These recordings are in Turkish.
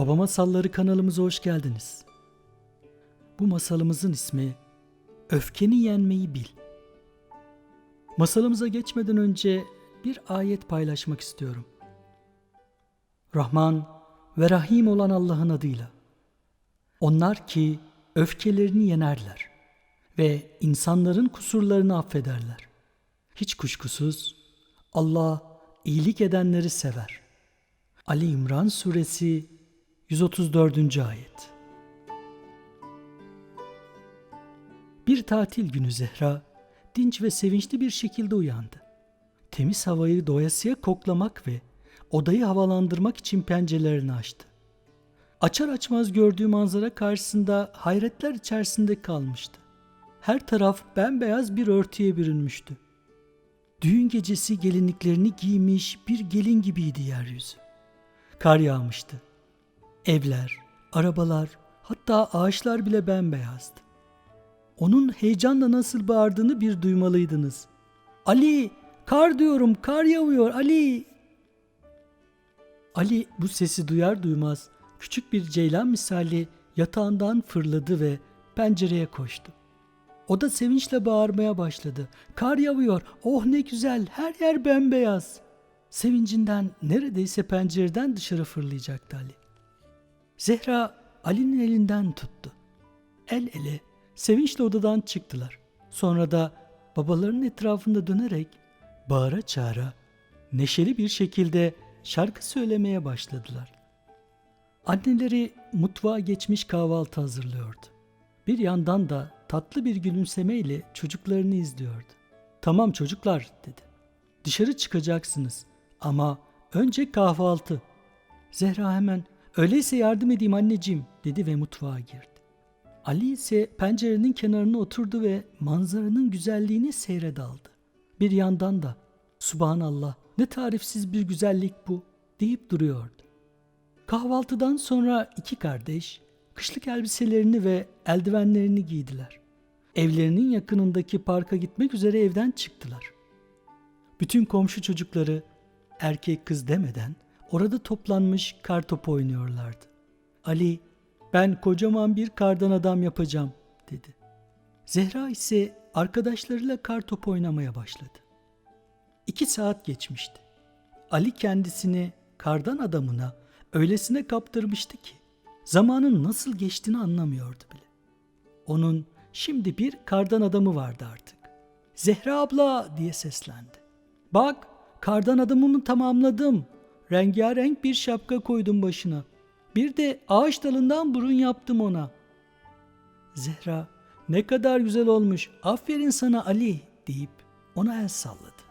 Baba Masalları kanalımıza hoş geldiniz. Bu masalımızın ismi Öfkeni Yenmeyi Bil. Masalımıza geçmeden önce bir ayet paylaşmak istiyorum. Rahman ve Rahim olan Allah'ın adıyla. Onlar ki öfkelerini yenerler ve insanların kusurlarını affederler. Hiç kuşkusuz Allah iyilik edenleri sever. Ali İmran Suresi 134. Ayet Bir tatil günü Zehra dinç ve sevinçli bir şekilde uyandı. Temiz havayı doyasıya koklamak ve odayı havalandırmak için pencerelerini açtı. Açar açmaz gördüğü manzara karşısında hayretler içerisinde kalmıştı. Her taraf bembeyaz bir örtüye bürünmüştü. Düğün gecesi gelinliklerini giymiş bir gelin gibiydi yeryüzü. Kar yağmıştı. Evler, arabalar, hatta ağaçlar bile bembeyazdı. Onun heyecanla nasıl bağırdığını bir duymalıydınız. Ali, kar diyorum, kar yağıyor Ali. Ali bu sesi duyar duymaz küçük bir ceylan misali yatağından fırladı ve pencereye koştu. O da sevinçle bağırmaya başladı. Kar yağıyor. Oh ne güzel. Her yer bembeyaz. Sevincinden neredeyse pencereden dışarı fırlayacaktı Ali. Zehra Ali'nin elinden tuttu. El ele sevinçle odadan çıktılar. Sonra da babalarının etrafında dönerek bağıra çağıra neşeli bir şekilde şarkı söylemeye başladılar. Anneleri mutfağa geçmiş kahvaltı hazırlıyordu. Bir yandan da tatlı bir gülümsemeyle çocuklarını izliyordu. Tamam çocuklar dedi. Dışarı çıkacaksınız ama önce kahvaltı. Zehra hemen öyleyse yardım edeyim anneciğim dedi ve mutfağa girdi. Ali ise pencerenin kenarına oturdu ve manzaranın güzelliğini seyre daldı. Bir yandan da Subhanallah ne tarifsiz bir güzellik bu deyip duruyordu. Kahvaltıdan sonra iki kardeş kışlık elbiselerini ve eldivenlerini giydiler. Evlerinin yakınındaki parka gitmek üzere evden çıktılar. Bütün komşu çocukları erkek kız demeden orada toplanmış kar topu oynuyorlardı. Ali, ben kocaman bir kardan adam yapacağım dedi. Zehra ise arkadaşlarıyla kar topu oynamaya başladı. İki saat geçmişti. Ali kendisini kardan adamına öylesine kaptırmıştı ki zamanın nasıl geçtiğini anlamıyordu bile. Onun şimdi bir kardan adamı vardı artık. Zehra abla diye seslendi. Bak kardan adamımı tamamladım. Rengarenk bir şapka koydum başına. Bir de ağaç dalından burun yaptım ona. Zehra ne kadar güzel olmuş aferin sana Ali deyip ona el salladı.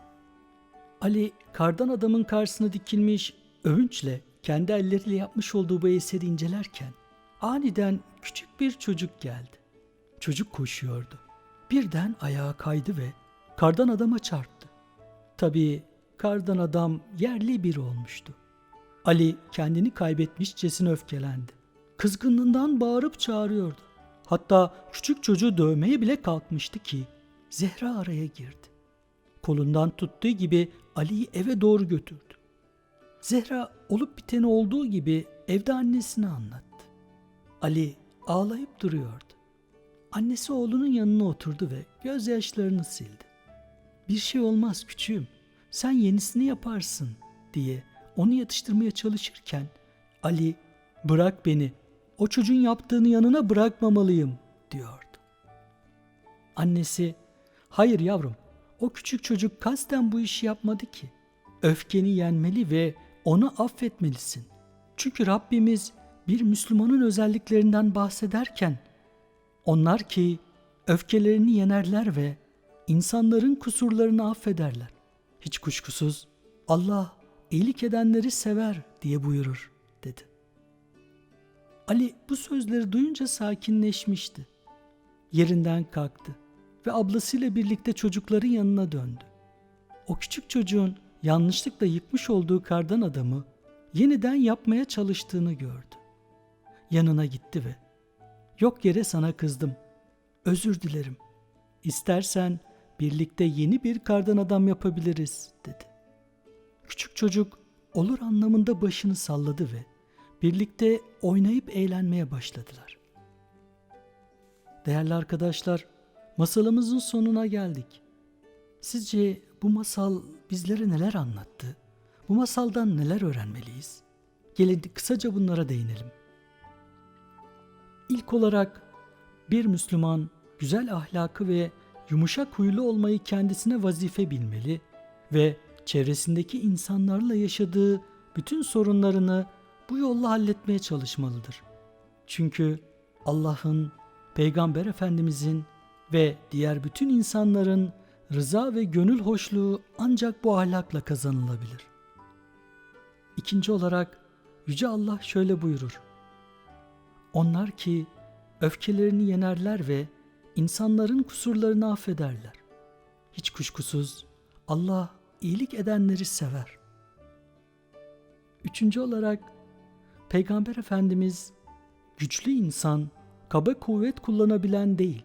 Ali kardan adamın karşısına dikilmiş övünçle kendi elleriyle yapmış olduğu bu eseri incelerken aniden küçük bir çocuk geldi. Çocuk koşuyordu. Birden ayağa kaydı ve kardan adama çarptı. Tabii kardan adam yerli biri olmuştu. Ali kendini kaybetmişçesine öfkelendi. Kızgınlığından bağırıp çağırıyordu. Hatta küçük çocuğu dövmeye bile kalkmıştı ki Zehra araya girdi. Kolundan tuttuğu gibi Ali'yi eve doğru götürdü. Zehra olup biteni olduğu gibi evde annesine anlattı. Ali ağlayıp duruyordu. Annesi oğlunun yanına oturdu ve gözyaşlarını sildi. Bir şey olmaz küçüğüm, sen yenisini yaparsın diye onu yatıştırmaya çalışırken Ali bırak beni, o çocuğun yaptığını yanına bırakmamalıyım diyordu. Annesi hayır yavrum o küçük çocuk kasten bu işi yapmadı ki. Öfkeni yenmeli ve onu affetmelisin. Çünkü Rabbimiz bir Müslümanın özelliklerinden bahsederken onlar ki öfkelerini yenerler ve insanların kusurlarını affederler. Hiç kuşkusuz Allah iyilik edenleri sever diye buyurur dedi. Ali bu sözleri duyunca sakinleşmişti. Yerinden kalktı ve ablasıyla birlikte çocukların yanına döndü. O küçük çocuğun yanlışlıkla yıkmış olduğu kardan adamı yeniden yapmaya çalıştığını gördü. Yanına gitti ve "Yok yere sana kızdım. Özür dilerim. İstersen birlikte yeni bir kardan adam yapabiliriz." dedi. Küçük çocuk olur anlamında başını salladı ve birlikte oynayıp eğlenmeye başladılar. Değerli arkadaşlar, masalımızın sonuna geldik. Sizce bu masal bizlere neler anlattı? Bu masaldan neler öğrenmeliyiz? Gelin kısaca bunlara değinelim. İlk olarak bir Müslüman güzel ahlakı ve yumuşak huylu olmayı kendisine vazife bilmeli ve çevresindeki insanlarla yaşadığı bütün sorunlarını bu yolla halletmeye çalışmalıdır. Çünkü Allah'ın, Peygamber Efendimizin ve diğer bütün insanların rıza ve gönül hoşluğu ancak bu ahlakla kazanılabilir. İkinci olarak Yüce Allah şöyle buyurur. Onlar ki öfkelerini yenerler ve insanların kusurlarını affederler. Hiç kuşkusuz Allah iyilik edenleri sever. Üçüncü olarak Peygamber Efendimiz güçlü insan kaba kuvvet kullanabilen değil,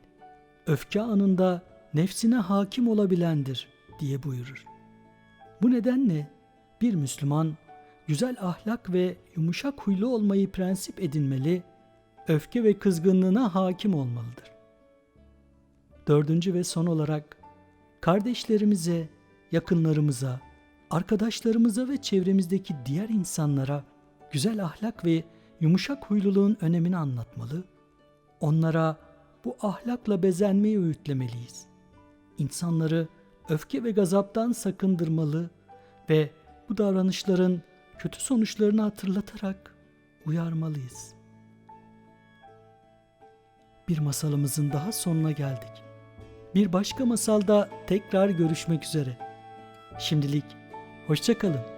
öfke anında nefsine hakim olabilendir diye buyurur. Bu nedenle bir Müslüman güzel ahlak ve yumuşak huylu olmayı prensip edinmeli, öfke ve kızgınlığına hakim olmalıdır. Dördüncü ve son olarak kardeşlerimize, yakınlarımıza, arkadaşlarımıza ve çevremizdeki diğer insanlara güzel ahlak ve yumuşak huyluluğun önemini anlatmalı, onlara bu ahlakla bezenmeyi öğütlemeliyiz. İnsanları öfke ve gazaptan sakındırmalı ve bu davranışların kötü sonuçlarını hatırlatarak uyarmalıyız. Bir masalımızın daha sonuna geldik. Bir başka masalda tekrar görüşmek üzere. Şimdilik hoşçakalın.